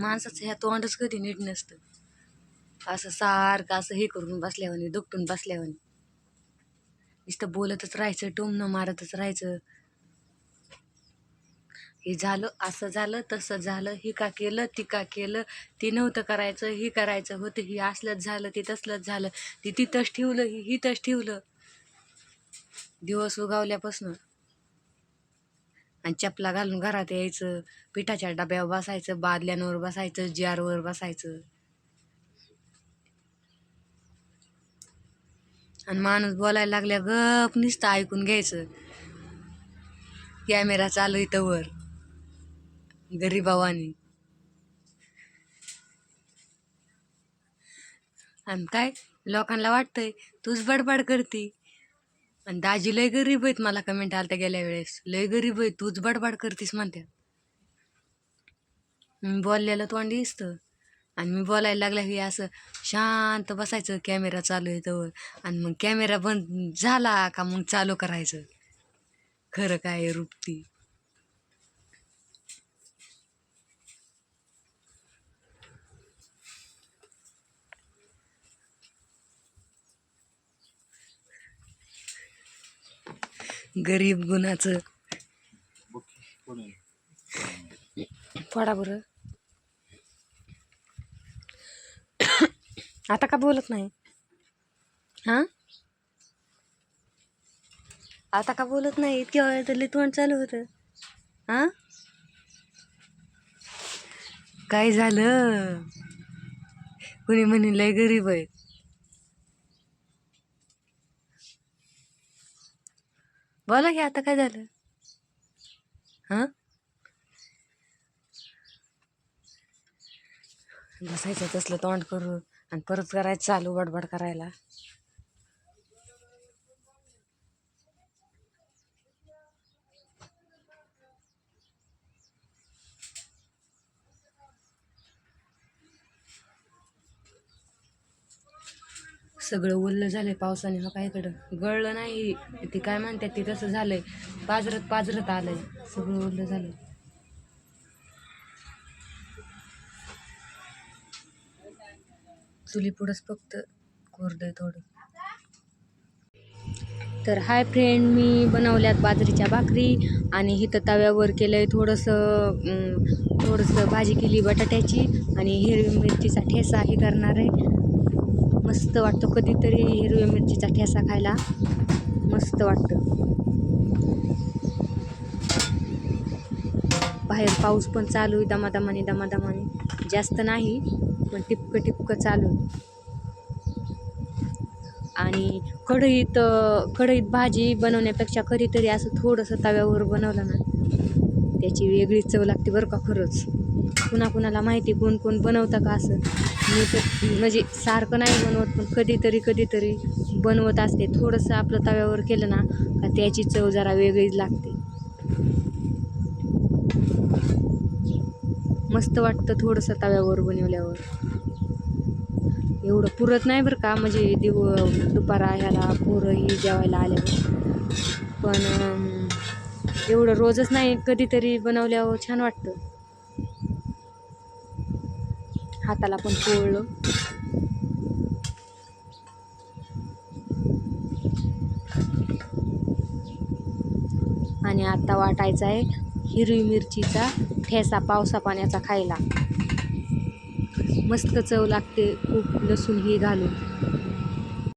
माणसाचं ह्या तोंडच कधी नीट नसतं. असं सारखं असं हे करून बसल्यावानी दुपटून बसल्यावानी. नुसतं बोलतच राहायचं टोमणं मारतच राहायचं. हे झालं असं झालं तसं झालं हे का केलं ती का केलं ती नव्हतं करायचं हे करायचं होतं ही असलंच झालं ते तसलंच झालं ती तिथंच ठेवलं ही हिथंच ठेवलं. दिवस उगावल्यापासून आणि चपला घालून घरात यायचं पिठाच्या डब्यावर बसायचं बादल्यांवर बसायचं जारवर बसायचं. आणि माणूस बोलायला लागल्या गप नुसतं ऐकून घ्यायचं. कॅमेरा चालू इथं वर गरीबावानी. आणि काय लोकांना वाटतंय तूच बडबड करती. आणि दाजी लय गरीब आहेत मला कमेंट आलत्या गेल्या वेळेस. लय गरीब आहे तूच बडबड करतीस म्हणत्या. मी बोललेलं तोंड दिसतं. आणि मी बोलायला लागला की असं शांत बसायचं कॅमेरा चालू आहे तर आणि मग कॅमेरा बंद झाला का मग चालू करायचं? खरं काय रुपती? गरीब गुणाचं. पडा बरं. आता का बोलत नाही? हां? आता का बोलत नाही? इतक्या वेळ तर तोंड चालू होतं. हां? काय झालं? कुणी म्हणे लय गरीब आहे. बोला की आता काय झालं? हां? बसायचं तसलं तोंड करून आणि परत करायचं चालू बडबड करायला. सगळं ओल्लं झालंय पावसाने हा काय कडं गळलं नाही ते काय म्हणतात ते तसं झालंय. पाजरत पाजरत आलंय सगळं ओल्लं झालंय. चुली पुढंच फक्त कोरडं आहे थोडं. तर हाय फ्रेंड मी बनवल्यात बाजरीच्या भाकरी आणि इथं तव्यावर केलं आहे थोडंसं थोडंसं भाजी केली बटाट्याची आणि हिरवी मिरचीचा ठेसा हे करणार आहे. मस्त वाटतं कधीतरी हिरव्या मिरचीचा ठेसा खायला. मस्त वाटतं. बाहेर पाऊस पण चालू आहे दमादमाने दमादमाने. जास्त नाही पण टिपकं टिपकं चालू आहे. आणि कढईत कढईत भाजी बनवण्यापेक्षा कधीतरी असं थोडंसं तव्यावर बनवलं ना त्याची वेगळी चव लागते बरं का खरंच. कुणा कुणाला माहिती कोण कोण बनवतं का असं. मी तर म्हणजे सारखं नाही बनवत पण कधीतरी कधीतरी बनवत असते. थोडंसं आपलं तव्यावर केलं ना का त्याची चव जरा वेगळीच लागते. मस्त वाटतं थोडंसं तव्यावर बनवल्यावर. एवढं पुरत नाही बरं का म्हणजे दिव दुपारा ह्याला पोरंही जेवायला आल्यावर. पण एवढं रोजच नाही कधीतरी बनवल्यावर छान वाटतं. हाताला पण पोळलं. आणि आता वाटायचा आहे हिरवी मिरचीचा ठेसा पावसा पाण्याचा खायला. मस्त चव लागते खूप लसूण ही घालून.